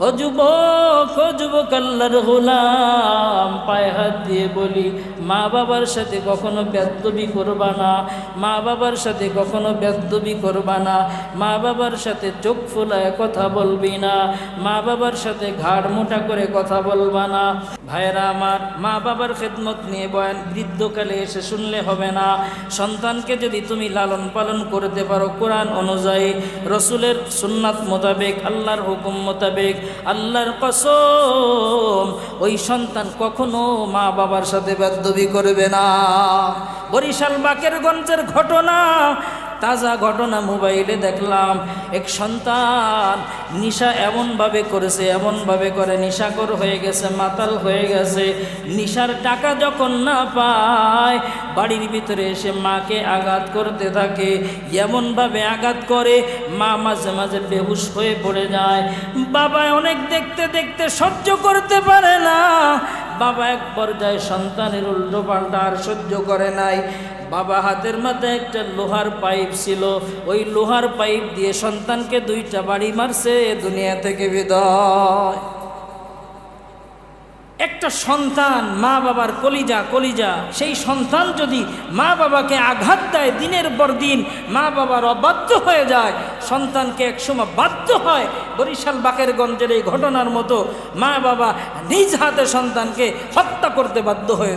ও যুবক ও যুবক গোলাম। পায়ে হাত দিয়ে বলি, মা বাবার সাথে কখনো বেদ্যবি করবা না। মা বাবার সাথে কখনো বেদ্যবি করবা না। মা বাবার সাথে চোখ ফোলায় কথা বলবি না। মা বাবার সাথে ঘাড় মোটা করে কথা বলবা না। ভাইরা আমার, মা বাবার খেদমত নিয়ে বয়ান বৃদ্ধকালে এসে শুনলে হবে না। সন্তানকে যদি তুমি লালন পালন করতে পারো, কোরআন অনুযায়ী রসুলের সুন্নাত মোতাবেক, আল্লাহর হুকুম মোতাবেক আল্লাহর কসম, ওই সন্তান কখনো মা বাবার সাথে বাধ্যবি করবে না। বরিশাল বাকের গঞ্জের ঘটনা তাজা ঘটনা মোবাইলে দেখলাম। এক সন্তান নিশা এমনভাবে করেছে, এমনভাবে করে নিশাকর হয়ে গেছে, মাতাল হয়ে গেছে। নিশার টাকা যখন না পায়, বাড়ির ভিতরে এসে মাকে আঘাত করতে থাকে। এমনভাবে আঘাত করে, মা মাঝে মাঝে বেহুশ হয়ে পড়ে যায়। বাবা অনেক দেখতে দেখতে সহ্য করতে পারে না। বাবা এক পর্যায়ে সন্তানের উল্টো পাল্টা আর সহ্য করে নাই। বাবা হাতের মাথায় একটা লোহার পাইপ ছিল। ওই লোহার পাইপ দিয়ে সন্তানকে দুইটা বাড়ি মারছে দুনিয়া থেকে বিদায়। একটা সন্তান মা বাবার কলিজা কলিজা। সেই সন্তান যদি মা বাবাকে আঘাত দেয় দিনের পর দিন, মা বাবার অবাধ্য হয়ে যায়। সন্তানকে একসময় বাধ্য হয় বরিশাল বাকেরগঞ্জের এই ঘটনার মতো মা বাবা নিজ হাতে সন্তানকে হত্যা করতে বাধ্য হয়ে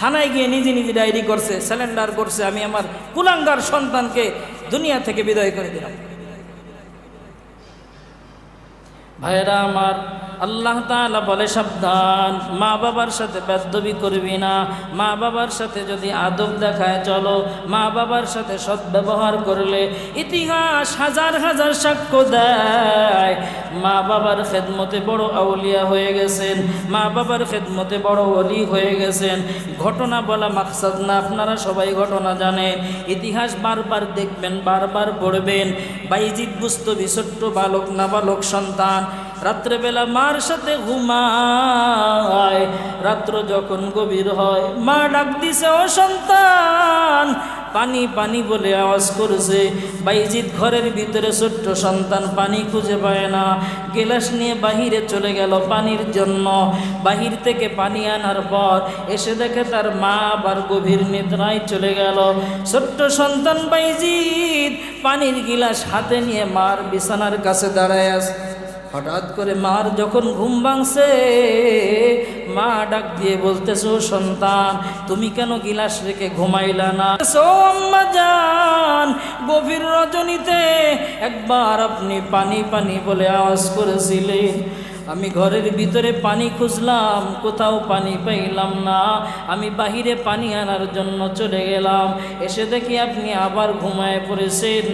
থানায় গিয়ে নিজে নিজে ডায়েরি করছে স্যালেন্ডার করছে, আমি আমার কুলাঙ্গার সন্তানকে দুনিয়া থেকে বিদায় করে দিলাম। ভাইয়েরা, আমার আল্লাহ তাআলা বলে, সাবধান, মা বাবার সাথে বেদ্যবি করবি না। মা বাবার সাথে যদি আদব দেখায় চলো, মা বাবার সাথে সদ্ব্যবহার করলে ইতিহাস হাজার হাজার সাক্ষ্য দেয়। মা বাবার খেদমতে বড় আউলিয়া হয়ে গেছেন, মা বাবার খেদমতে বড় অলি হয়ে গেছেন। ঘটনা বলা মাকসাদ না, আপনারা সবাই ঘটনা জানেন। ইতিহাস বারবার দেখবেন, বারবার পড়বেন। বাইজিৎ বুস্তবি ছোট্ট বালক, নাবালক সন্তান রাত্রেবেলা মার সাথে ঘুমায়। রাত্র যখন গভীর হয়, মা ডাক দিছে, ও সন্তান! পানি পানি বলে আওয়াজ করছে। বাইজিৎ ঘরের ভিতরে ছোট্ট সন্তান পানি খুঁজে পায় না। গেলাস নিয়ে বাহিরে চলে গেল পানির জন্য। বাহির থেকে পানি আনার পর এসে দেখে তার মা আবার গভীর নিদ্রায় চলে গেল। ছোট্ট সন্তান বাইজিৎ পানির গিলাস হাতে নিয়ে মার বিছানার কাছে দাঁড়ায় আছে। হঠাৎ করে মার যখন ঘুম ভাঙছে, মা ডাক দিয়ে বলতেছো সন্তান, তুমি কেন গিলাস রেখে ঘুমাইলা না? সোম্মা যান গভীর রজনীতে একবার আপনি পানি পানি বলে আওয়াজ করেছিলেন। আমি ঘরের ভিতরে পানি খুঁজলাম, কোথাও পানি পাইলাম না। আমি বাহিরে পানি আনার জন্য চলে গেলাম। এসে দেখি আপনি আবার ঘুমায় পড়েছেন।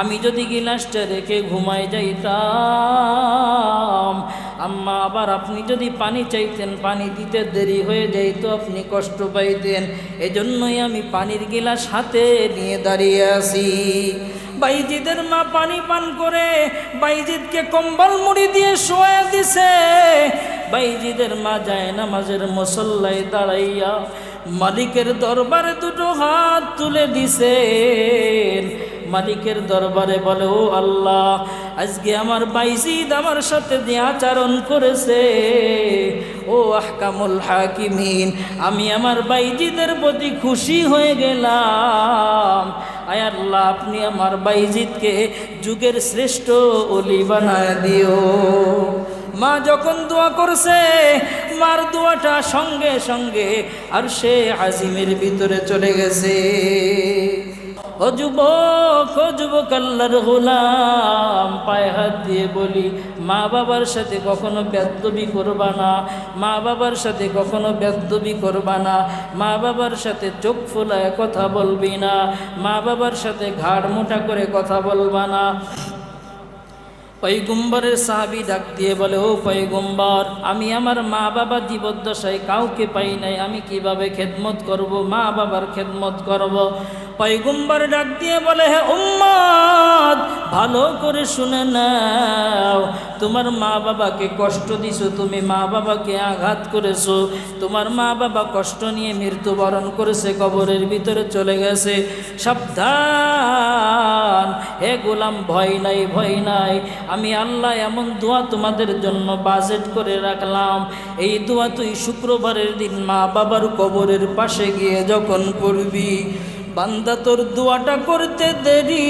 আমি যদি গিলাসটা রেখে ঘুমায় যাইতাম। আম্মা, আবার আপনি যদি পানি চাইতেন, পানি দিতে দেরি হয়ে যাইতো, আপনি কষ্ট পাইতেন। এজন্যই আমি পানির গিলাস হাতে নিয়ে দাঁড়িয়ে আছি। বাইজিদের মা পানি পান করে, বাইজিদকে কম্বল মুড়ি দিয়ে শোয়া দিছে। বাইজিদের মা যায় নামাজের মুসল্লায় দাঁড়াইয়া মালিকের দরবারে দুটো হাত তুলে দিছে। মালিকের দরবারে বলে, ও আল্লাহ, আজকে আমার বাইজিদ আমার সাথে দিয়ে আচরণ করেছে। ও আহকামুল হাকিমিন, আমি আমার বাইজিদের প্রতি খুশি হয়ে গেলাম। আয় আল্লাহ, আপনি আমার বাইজিদকে যুগের শ্রেষ্ঠ অলি বানায় দিও। মা যখন দোয়া করছে, মার দোয়াটা সঙ্গে সঙ্গে আর সে আজিমের ভিতরে চলে গেছে। ও খোঁজব কাল্লার গোলাম। পায়ে হাত দিয়ে বলি, মা বাবার সাথে কখনো বেদ্যবি করবা না, মা বাবার সাথে কখনো বেদ্যবি করবা না, মা বাবার সাথে চোখ ফোলায় কথা বলবি না, মা বাবার সাথে ঘাড় মোটা করে কথা বলবা না। পৈগুম্বরের সাহাবি ডাক দিয়ে বলে, ও পৈগুম্বর, আমি আমার মা বাবা জীবদ্দশায় কাউকে পাই নাই, আমি কীভাবে খেদমত করব মা বাবার খেদমত করব? পয়গুম্বার ডাক দিয়ে বলে, হে উম্মত, ভালো করে শুনে নাও, তোমার মা বাবাকে কষ্ট দিছো, তুমি মা বাবাকে আঘাত করেছ, তোমার মা বাবা কষ্ট নিয়ে মৃত্যুবরণ করেছে, কবরের ভিতরে চলে গেছে, সাবধান। হে গোলাম, ভয় নাই ভয় নাই। আমি আল্লাহ এমন দোয়া তোমাদের জন্য বাজেট করে রাখলাম। এই দোয়া তুই শুক্রবারের দিন মা বাবার কবরের পাশে গিয়ে যখন পড়বি, বান্দা তোর দোয়াটা করতে দেরি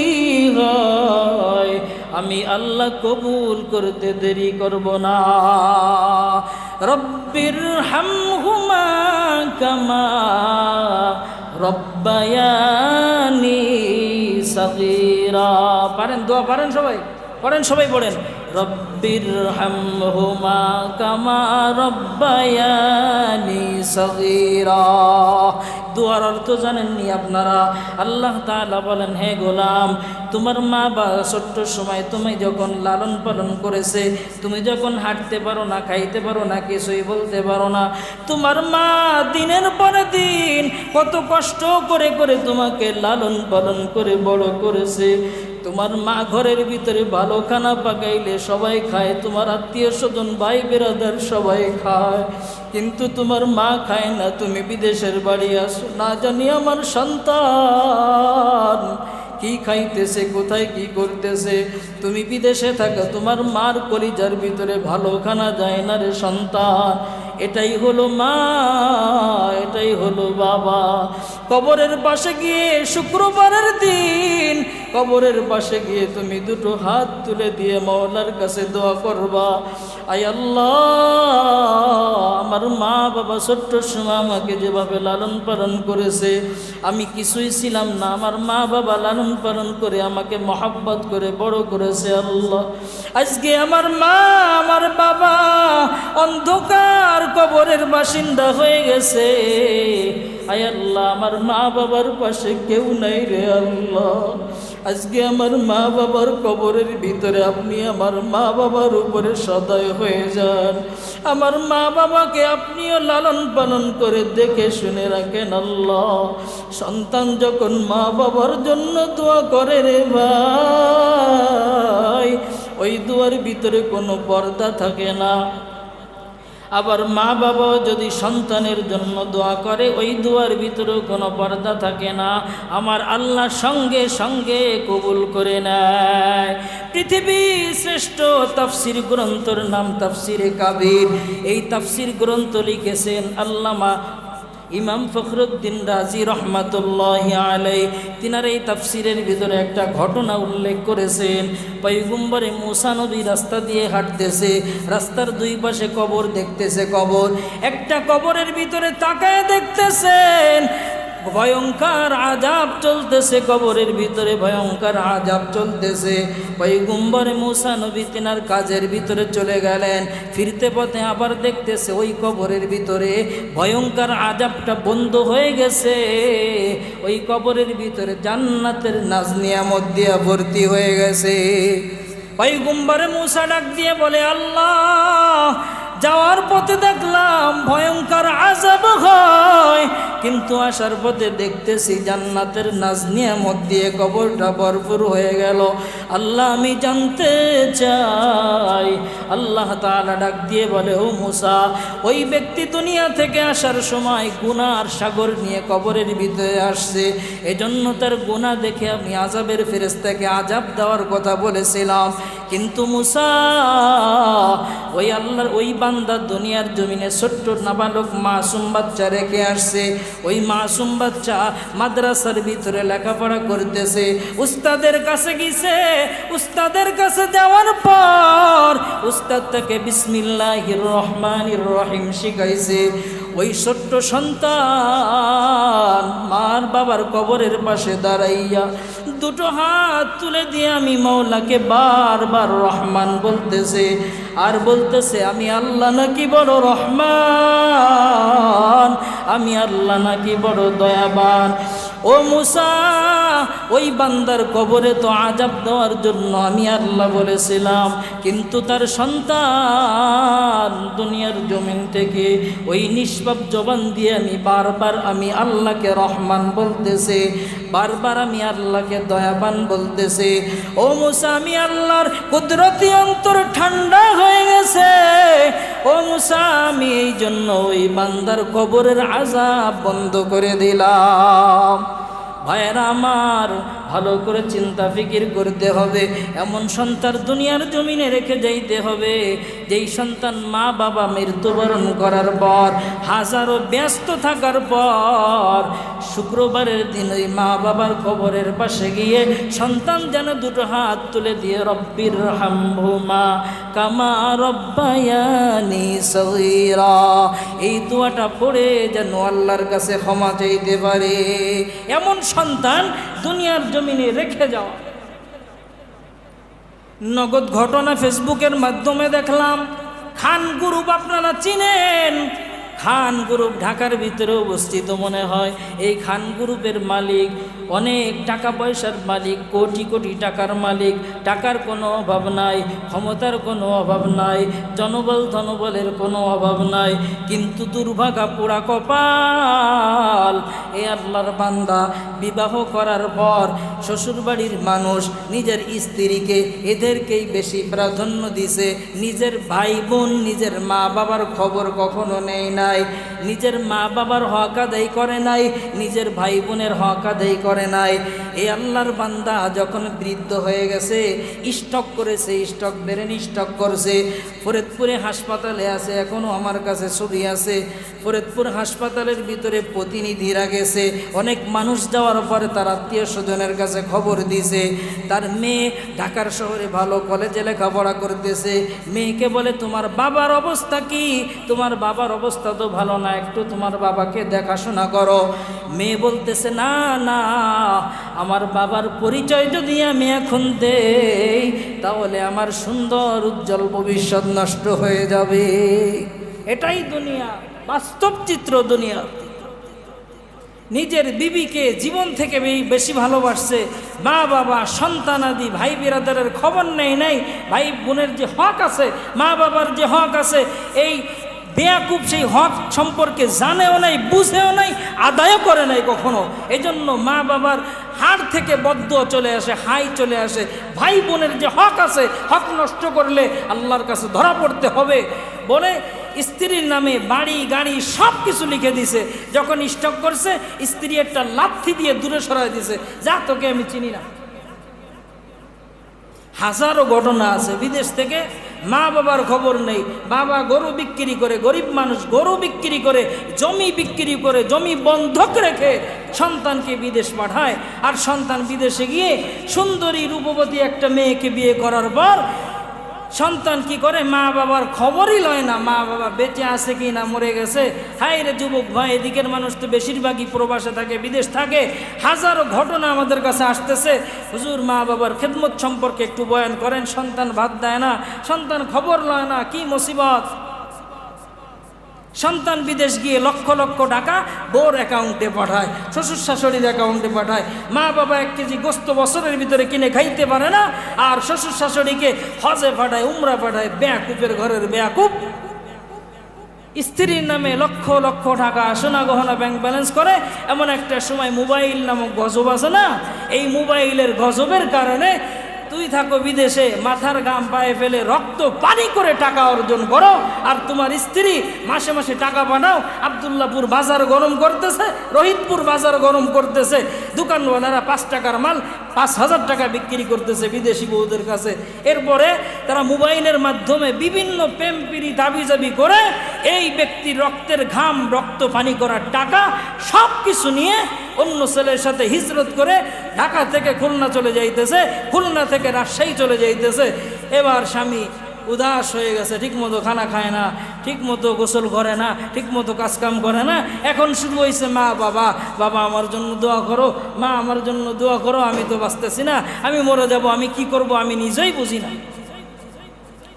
হয়। আমি আল্লাহ কবুল করতে দেরি করব না। রব্বির হাম হুমা কামা রব্বায়ানি সগীরা। পারেন দোয়া পারেন সবাই পড়েন সবাই পড়েন। রব্বির হামহুমা কামা রব্বায়ানি সগীরা। দুয়ার অর্থ জানেননি আপনারা। আল্লাহ তালা বলেন, হে গোলাম, তোমার মা বা ছোট্ট সময় তুমি যখন লালন পালন করেছে, তুমি যখন হাঁটতে পারো না, খাইতে পারো না, কিছুই বলতে পারো না, তোমার মা দিনের পরে দিন কত কষ্ট করে করে তোমাকে লালন পালন করে বড় করেছে। তোমার মা ঘরের ভিতরে ভালো খানা পাকাইলে সবাই খায়, তোমার আত্মীয় স্বজন, ভাই বেরাদার সবাই খায়। কিন্তু তোমার মা খায় না, তুমি বিদেশের বাড়ি আসো। না জানি আমার সন্তান কি খাইতেছে, কোথায় কি করতেছে। তুমি বিদেশে থাকা, তোমার মার কলিজার ভিতরে ভালো খানা যায় না রে সন্তান। এটাই হলো মা, এটাই হলো বাবা। কবরের পাশে গিয়ে শুক্রবারের দিন কবরের পাশে গিয়ে তুমি দুটো হাত তুলে দিয়ে মৌলার কাছে দোয়া করবা। আই আল্লাহ, আমার মা বাবা ছোট্ট সময় আমাকে যেভাবে লালন পালন করেছে, আমি কিছুই ছিলাম না। আমার মা বাবা লালন পালন করে আমাকে মহাব্বত করে বড় করেছে আল্লাহ। আজকে আমার মা, আমার বাবা অন্ধকার কবরের বাসিন্দা হয়ে গেছে। আয় আল্লাহ, আমার মা বাবার পাশে কেউ নাই রে আল্লাহ। আজকে আমার মা বাবার কবরের ভিতরে আপনি আমার মা বাবার উপরে সদয় হয়ে যান। আমার মা বাবাকে আপনিও লালন পালন করে দেখে শুনে রাখেন আল্লাহ। সন্তান যখন মা বাবার জন্য দোয়া করে রে ভাই, ওই দুয়ার ভিতরে কোনো পর্দা থাকে না। আবার মা বাবাও যদি সন্তানের জন্য দোয়া করে, ওই দোয়ার ভিতরেও কোনো পর্দা থাকে না। আমার আল্লাহ সঙ্গে সঙ্গে কবুল করে নেয়। পৃথিবী শ্রেষ্ঠ তাফসির গ্রন্থর নাম তাফসিরে কাবির। এই তাফসির গ্রন্থ লিখেছেন আল্লামা ইমাম ফখরুদ্দিন রাজি রহমাতুল্লাহ আলাই তিনার এই তাফসিরের ভিতরে একটা ঘটনা উল্লেখ করেছেন। পৈগুম্বরে মূসা নবী রাস্তা দিয়ে হাঁটতেছে, রাস্তার দুই পাশে কবর দেখতেছে কবর, একটা কবরের ভিতরে তাকায় দেখতেছেন। ভয়ঙ্কর আজাব চলতেছে, কবরের ভিতরে ভয়ঙ্কর আজাব চলতেছে। পৈগুম্বরে মুসা নবী তিনার কাজের ভিতরে চলে গেলেন, ফিরতে পথে আবার দেখতেছে ওই কবরের ভিতরে ভয়ঙ্কর আজাবটা বন্ধ হয়ে গেছে। ওই কবরের ভিতরে জান্নাতের নাজনিয়ামত দিয়া ভর্তি হয়ে গেছে। পৈগুম্বরে মুসা ডাক দিয়ে বলে, আল্লাহ যাওয়ার পথে দেখলাম ভয়ঙ্কর আজাব হয়। কিন্তু আসার পথে দেখতেছি জান্নাতের নাজনিয়ামত দিয়ে কবরটা ভরপুর হয়ে গেল। আল্লাহ, আমি জানতে চাই। আল্লাহ তাআলা ডাক দিয়ে বলে, ও মুসা, ওই ব্যক্তি দুনিয়া থেকে আসার সময় গুনার সাগর নিয়ে কবরের ভিতরে আসছে। এজন্য তার গুণা দেখে আমি আজাবের ফেরেস্তাকে আজাব দেওয়ার কথা বলেছিলাম। কিন্তু মুসা, ওই আল্লাহর ওই বান্দা দুনিয়ার জমিনে ছোট্ট নাবালক মাসুম বাচ্চা রেখে আসছে। ওই মাসুম বাচ্চা মাদ্রাসার ভিতরে লেখাপড়া করতেছে। উস্তাদের কাছে গেছে উস্তাদের কাছে যাওয়ার পর উস্তাদ তাকে বিসমিল্লাহির রহমানির রহিম শিখাইছে। ওই ছোট্ট সন্তান মার বাবার কবরের পাশে দাঁড়াইয়া দুটো হাত তুলে দিয়ে আমি মৌলাকে বারবার রহমান বলতেছে। আর বলতেছে, আমি আল্লাহ নাকি বড় রহমান? আমি আল্লাহ নাকি বড় দয়াবান? ও মুসা ওই বান্দার কবরে তো আজাব দেওয়ার জন্য আমি আল্লাহ বলেছিলাম। কিন্তু তার সন্তান দুনিয়ার জমিন থেকে ওই নিষ্পাপ জবান দিয়ে আমি বারবার আমি আল্লাহকে রহমান বলতেছে, বারবার আমি আল্লাহকে দয়াবান বলতেছে। ও মুসা, আমি আল্লাহর কুদরতি অন্তর ঠান্ডা হয়ে গেছে। ও মুসা, আমি এই জন্য ওই বান্দার কবরের আজাব বন্ধ করে দিলাম। ভাইয়েরা আমার, ভালো করে চিন্তা ফিকির করতে হবে। এমন সন্তান দুনিয়ার জমিনে রেখে যাইতে হবে। যেই সন্তান মা বাবা মৃত্যুবরণ করার পর, হাজারো ব্যস্ত থাকার পর, শুক্রবারের দিন ওই মা বাবার কবরের পাশে গিয়ে সন্তান যেন দুটো হাত তুলে দিয়ে, রব্বির হামভুমা কামা রব্বায়ানি সগীরা। এই দোয়াটা পড়ে যেন আল্লাহর কাছে ক্ষমা চাইতে পারে। এমন সন্তান দুনিয়ার জমিনে রেখে যাওয়া। নগদ ঘটনা ফেসবুকের মাধ্যমে দেখলাম। খান গ্রুপ আপনারা চিনেন? খান গ্রুপ ঢাকার ভিতরে অবস্থিত মনে হয়। এই খান গ্রুপের মালিক অনেক টাকা পয়সার মালিক, কোটি কোটি টাকার মালিক, টাকার কোনো অভাব নাই, ক্ষমতার কোনো অভাব নাই জনবল ধনবলের কোনো অভাব নাই, কিন্তু দুর্ভাগা পোড়া কপাল, এ আল্লাহর বান্দা বিবাহ করার পর শ্বশুরবাড়ির মানুষ নিজের স্ত্রীকে এদেরকেই বেশি প্রাধান্য দিছে। নিজের ভাই বোন নিজের মা বাবার খবর কখনো নেয় নাই। নিজের মা বাবার হক আদায় করে নাই, নিজের ভাই বোনের হক আদায় করে নাই। এই আল্লাহর বান্দা যখন বৃদ্ধ হয়ে গেছে, স্টক করেছে, স্টক বেরেন স্টক করছে। ফরিদপুরে হাসপাতালে আছে এখনও আমার কাছে ছবি আছে। ফরিদপুর হাসপাতালের ভিতরে প্রতিনিধিরা গেছে। অনেক মানুষ যাওয়ার পরে তার আত্মীয় স্বজনের কাছে খবর দিছে তার মেয়ে ঢাকার শহরে ভালো কলেজে লেখাপড়া করতেছে। মেয়েকে বলে, তোমার বাবার অবস্থা কি? তোমার বাবার অবস্থা তো ভালো না, একটু তোমার বাবাকে দেখাশোনা করো। মেয়ে বলতেছে, না না আমার বাবার পরিচয় যদি আমি এখন দেই, তাহলে আমার সুন্দর উজ্জ্বল ভবিষ্যৎ নষ্ট হয়ে যাবে। এটাই দুনিয়া, বাস্তব চিত্র দুনিয়া। নিজের বিবিকে জীবন থেকে বেশি ভালোবাসছে। মা, বাবা, সন্তান আদি, ভাই, বিরাদারের খবর নেই, নাই। ভাই, বোনের যে হক আছে, মা, বাবার যে হক আছে, এই বেয়াকুব সেই হক সম্পর্কে জানেও নাই, বুঝেও নাই, আদায়ও করে নাই কখনো। এজন্য মা বাবার হাড় থেকে বদ্ধ চলে আসে, হাই চলে আসে। ভাই বোনের যে হক আছে, হক নষ্ট করলে আল্লাহর কাছে ধরা পড়তে হবে। বলে স্ত্রীর নামে বাড়ি, গাড়ি সব কিছু লিখে দিছে। যখন স্টক করছে, স্ত্রী একটা লাথি দিয়ে দূরে সরাই দিছে। যা তোকে আমি চিনি না। হাজারো ঘটনা আছে। বিদেশ থেকে মা বাবার খবর নেই। বাবা গরু বিক্রি করে, গরিব মানুষ গরু বিক্রি করে, জমি বিক্রি করে, জমি বন্ধক রেখে সন্তানকে বিদেশ পাঠায়। আর সন্তান বিদেশে গিয়ে সুন্দরী রূপবতী একটা মেয়েকে বিয়ে করার পর সন্তান কি করে? মা বাবার খবরই লয় না, মা বাবা বেঁচে আছে কি না, মরে গেছে। হাই রে যুবক ভাই, এদিকের মানুষ তো বেশিরভাগই প্রবাসে থাকে, বিদেশ থাকে। হাজারো ঘটনা আমাদের কাছে আসতেছে। হুজুর, মা বাবার খেদমত সম্পর্কে একটু বয়ান করেন। সন্তান ভাত দেয় না, সন্তান খবর লয় না, কি মুসিবত? সন্তান বিদেশ গিয়ে লক্ষ লক্ষ টাকা বোর অ্যাকাউন্টে পাঠায়, শ্বশুর শাশুড়ির অ্যাকাউন্টে পাঠায়। মা বাবা এক কেজি গোস্ত বছরের ভিতরে কিনে খাইতে পারে না, আর শ্বশুর শাশুড়িকে হজে পাঠায়, উমরা পাঠায়, ব্যাকুপের ঘরের ব্যাকুপ। স্ত্রীর নামে লক্ষ লক্ষ টাকা সোনা গহনা ব্যাংক ব্যালেন্স করে, এমন একটা সময় মোবাইল নামক গজব আছে না? এই মোবাইলের গজবের কারণে তুই থাকো বিদেশে, মাথার গাম পায়ে ফেলে রক্ত পানি করে টাকা অর্জন করো। আর তোমার স্ত্রী মাসে মাসে টাকা পাঠাও আবদুল্লাপুর বাজার গরম করতেছে, রোহিতপুর বাজার গরম করতেছে। দোকানওয়ালারা পাঁচ টাকার মাল পাঁচ হাজার টাকা বিক্রি করতেছে বিদেশি বউদের কাছে। এরপরে তারা মোবাইলের মাধ্যমে বিভিন্ন প্রেমপিরি দাবি করে এই ব্যক্তির রক্তের ঘাম রক্ত পানি করার টাকা সব কিছু নিয়ে অন্য ছেলের সাথে হিজরত করে ঢাকা থেকে খুলনা চলে যাইতেছে। খুলনা থেকে রাজশাহী চলে যাইতেছে। এবার স্বামী উদাস হয়ে গেছে, ঠিকমতো খানা খায় না, ঠিকমতো গোসল করে না, ঠিকমতো কাজকাম করে না। এখন শুরু হয়েছে মা, বাবা বাবা আমার জন্য দোয়া করো, মা আমার জন্য দোয়া করো, আমি তো বাঁচতেছি না, আমি মরে যাব, আমি কি করব আমি নিজেই বুঝি না।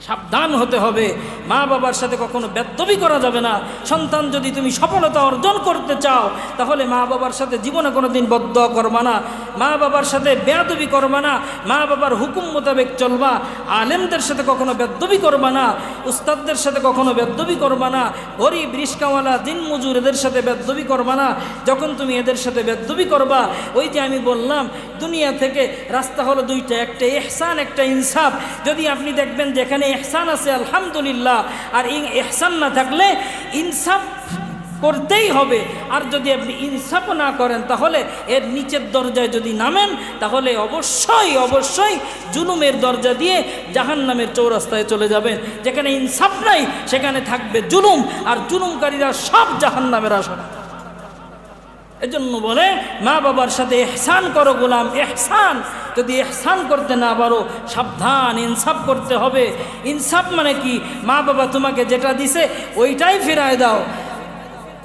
সাবধান হতে হবে। মা বাবার সাথে কখনো বেদবি করা যাবে না। সন্তান যদি তুমি সফলতা অর্জন করতে চাও, তাহলে মা বাবার সাথে জীবনে কোনো দিন বদ্ধ করবা না। মা বাবার সাথে বেয়াদবি করবা না। মা বাবার হুকুম মোতাবেক চলবা। আলেমদের সাথে কখনো বেদবি করবা না। উস্তাদদের সাথে কখনো বেদবি করবা না। গরিব, রিস্কাওয়ালা, দিন মজুর এদের সাথে বেদবি করবা না। যখন তুমি এদের সাথে বেদবি করবা, ওই যে আমি বললাম, দুনিয়া থেকে রাস্তা হলো দুইটা, একটা এহসান, একটা ইনসাফ। যদি আপনি দেখবেন যেখানে এহসান আছে, আলহামদুলিল্লাহ। আর এহসান না থাকলে ইনসাফ করতেই হবে। আর যদি আপনি ইনসাফও না করেন, তাহলে এর নিচের দরজায় যদি নামেন, তাহলে অবশ্যই অবশ্যই জুলুমের দরজা দিয়ে জাহান নামের চৌরাস্তায় চলে যাবেন। যেখানে ইনসাফ নাই, সেখানে থাকবে জুলুম। আর জুলুমকারীরা সব জাহান নামের আসনে এজন্য বলে মা বাবার সাথে এহসান করো, গোলাম এহসান যদি এহসান করতে না পারো, সাবধান, ইনসাফ করতে হবে। ইনসাফ মানে কি? মা বাবা তোমাকে যেটা দিছে, ওইটাই ফেরায় দাও।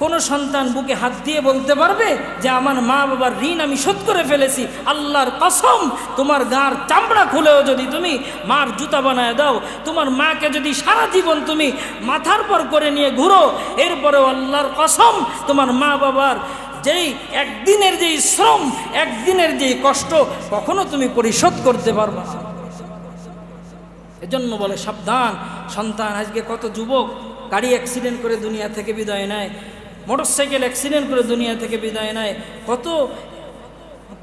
কোনো সন্তান বুকে হাত দিয়ে বলতে পারবে যে, আমার মা বাবার ঋণ আমি শোধ করে ফেলেছি। আল্লাহর কসম, তোমার গাঁর চামড়া খুলেও যদি তুমি মার জুতা বানায় দাও, তোমার মাকে যদি সারা জীবন তুমি মাথার পর করে নিয়ে ঘুরো, এরপরেও আল্লাহর কসম, তোমার মা বাবার যেই একদিনের যেই শ্রম, একদিনের যেই কষ্ট, কখনো তুমি পরিশোধ করতে পারবে না। এজন্য বলে, সাবধান, সন্তান, আজকে কত যুবক গাড়ি অ্যাক্সিডেন্ট করে দুনিয়া থেকে বিদায় নেয় মোটরসাইকেল অ্যাক্সিডেন্ট করে দুনিয়া থেকে বিদায় নেয়, কত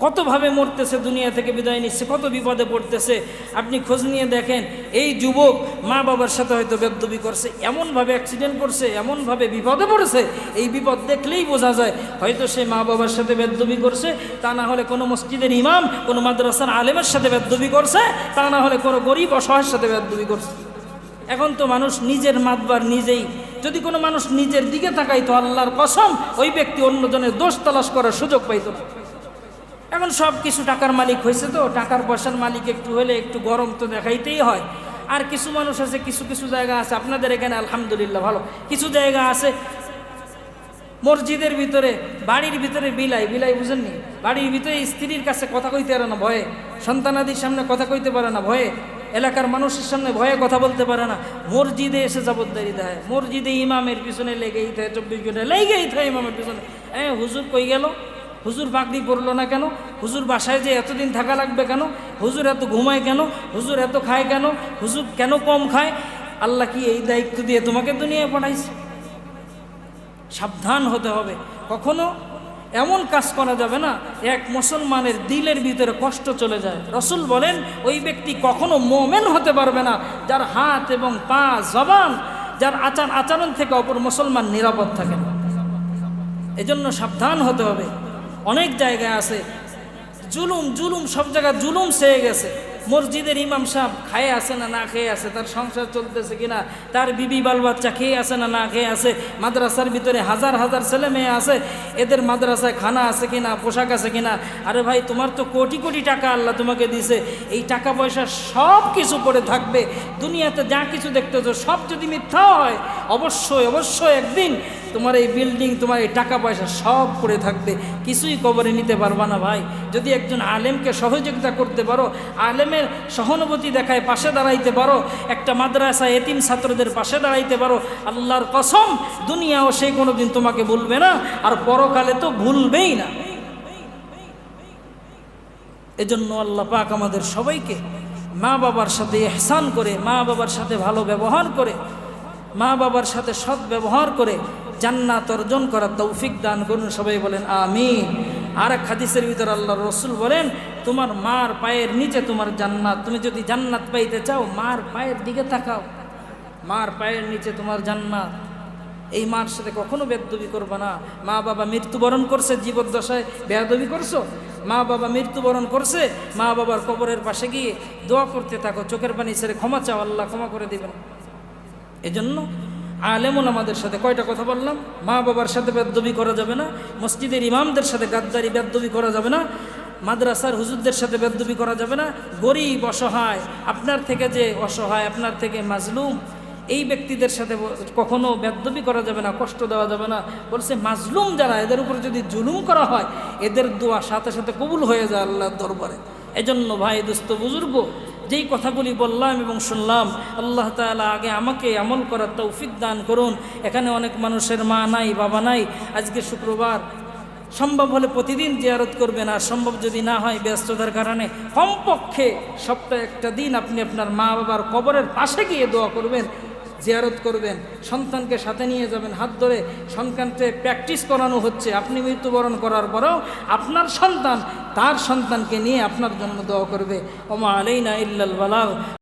কতভাবে মরতেছে দুনিয়া থেকে বিদায় নিচ্ছে, কত বিপদে পড়তেছে, আপনি খোঁজ নিয়ে দেখেন, এই যুবক মা বাবার সাথে হয়তো বেদবি করছে, এমনভাবে অ্যাক্সিডেন্ট করছে, এমনভাবে বিপদে পড়েছে, এই বিপদ দেখলেই বোঝা যায়, হয়তো সে মা বাবার সাথে বেদবি করছে, তা না হলে কোনো মসজিদের ইমাম, কোনো মাদ্রাসার আলেমের সাথে বেদবি করছে, তা না হলে কোনো গরিব অসহায়ের সাথে বেদবি করছে। এখন তো মানুষ নিজের মাতবার নিজেই, যদি কোনো মানুষ নিজের দিকে তাকাইতো, আল্লাহর কসম, ওই ব্যক্তি অন্যজনের দোষ তালাশ করার সুযোগ পাইতো না। এখন সব কিছু টাকার মালিক হয়েছে তো, টাকার পয়সার মালিক একটু হলে একটু গরম তো দেখাইতেই হয়। আর কিছু মানুষ আছে, কিছু কিছু জায়গা আছে, আপনাদের এখানে আলহামদুলিল্লাহ ভালো। কিছু জায়গা আছে, মসজিদের ভিতরে, বাড়ির ভিতরে বিলাই বিলাই বুঝেননি? বাড়ির ভিতরে স্ত্রীর কাছে কথা কইতে পারে না, ভয়ে। সন্তানাদির সামনে কথা কইতে পারে না, ভয়ে। এলাকার মানুষের সামনে ভয়ে কথা বলতে পারে না। মসজিদে এসে জবরদারি দেয় মসজিদে ইমামের পিছনে লেগেই থাকে, চব্বিশ ঘণ্টা লেগেই থাকে ইমামের পিছনে। হ্যাঁ হুজুর কই গেল? হুজুর পাগড়ি পরলো না কেন? হুজুর বাসায় যে এতদিন থাকা লাগবে কেন? হুজুর এত ঘুমায় কেন? হুজুর এত খায় কেন? হুজুর কেন কম খায়? আল্লাহ কি এই দায়িত্ব দিয়ে তোমাকে দুনিয়ায় পাঠাইছে? সাবধান হতে হবে। কখনো এমন কাজ করা যাবে না, এক মুসলমানের দিলের ভিতরে কষ্ট চলে যায়। রসুল বলেন, ওই ব্যক্তি কখনো মোমেন হতে পারবে না, যার হাত এবং পা জবান, যার আচার আচরণ থেকে অপর মুসলমান নিরাপদ থাকে না। এজন্য সাবধান হতে হবে। অনেক জায়গায় আছে। জুলুম জুলুম সব জায়গায় জুলুম সেয়ে গেছে। মসজিদের ইমাম সাহেব খায়ে আছে না না খেয়ে আছে? তার সংসার চলতেছে কিনা? তার বিবি বাল বাচ্চা খেয়ে আছে না না খেয়ে আছে? মাদ্রাসার ভিতরে হাজার হাজার ছেলে মেয়ে আছে? এদের মাদ্রাসায় খানা আছে কিনা? পোশাক আছে কিনা? আরে ভাই, তোমার তো কোটি কোটি টাকা আল্লাহ তোমাকে দিছে। এই টাকা পয়সা সব কিছু পড়ে থাকবে। দুনিয়াতে যা কিছু দেখতেছো, সব যদি মিথ্যা হয়, অবশ্যই অবশ্যই একদিন তোমার এই বিল্ডিং তোমার এই টাকা পয়সা সব পড়ে থাকবে। কিছুই কবরে নিতে পারবা না ভাই। যদি একজন আলেমকে সহযোগিতা করতে পারো আলেমের সহানুভূতি দেখায়, পাশে দাঁড়াইতে পারো। একটা মাদ্রাসা এতিম ছাত্রদের পাশে দাঁড়াইতে পারো। আল্লাহর কসম, দুনিয়াও সেই কোনো দিন তোমাকে ভুলবে না, আর পরকালে তো ভুলবেই না। এজন্য আল্লাহ পাক আমাদের সবাইকে মা বাবার সাথে এহসান করে, মা বাবার সাথে ভালো ব্যবহার করে, মা বাবার সাথে সৎ ব্যবহার করে জান্নাত অর্জন করার তৌফিক দান করুন। সবাই বলেন আমি আর এক হাদিসের ভিতর আল্লাহ রসুল বলেন, তোমার মার পায়ের নিচে তোমার জান্নাত। তুমি যদি জান্নাত পাইতে চাও, মার পায়ের দিকে তাকাও। মার পায়ের নিচে তোমার জান্নাত। এই মার সাথে কখনো বেদবি করবে না। মা বাবা মৃত্যুবরণ করছে জীবদ্দশায়। বেদবি করছ? মা বাবা মৃত্যুবরণ করছে। মা বাবার কবরের পাশে গিয়ে দোয়া করতে থাকো। চোখের পানি ছেড়ে ক্ষমা চাও, আল্লাহ ক্ষমা করে দিবেন। এজন্য আলেমুল আমাদের সাথে কয়টা কথা বললাম? মা বাবার সাথে বেদবি করা যাবে না, মসজিদের ইমামদের সাথে গাদ্দারি বেদবি করা যাবে না, মাদ্রাসার হুজুরদের সাথে বেদবি করা যাবে না। গরিব, অসহায়, আপনার থেকে যে অসহায়, আপনার থেকে মাজলুম, এই ব্যক্তিদের সাথে কখনো বেদবি করা যাবে না, কষ্ট দেওয়া যাবে না। বলছে, মাজলুম যারা, এদের উপর যদি জুলুম করা হয়, এদের দোয়া সাথে সাথে কবুল হয়ে যায় আল্লাহর দরবারে। এজন্য ভাই দোস্ত বুজুর্গ যেই কথাগুলি বললাম এবং শুনলাম, আল্লাহ তালা আগে আমাকে আমল করার তৌফিক দান করুন। এখানে অনেক মানুষের মা নাই, বাবা নাই। আজকে শুক্রবার। সম্ভব হলে প্রতিদিন জিয়ারত করবেন, আর সম্ভব যদি না হয় ব্যস্ততার কারণে কমপক্ষে সপ্তাহে একটা দিন আপনি আপনার মা বাবার কবরের পাশে গিয়ে দোয়া করবেন। জিয়ারত করবেন, সন্তানকে সাথে নিয়ে যাবেন, হাত ধরে সন্তানকে প্র্যাকটিস করানো হচ্ছে, আপনি মৃত্যুবরণ করার পরেও আপনার সন্তান তার সন্তানকে নিয়ে আপনার জন্য দোয়া করবে। ওমা আলাইনা ইল্লাল বালাগ।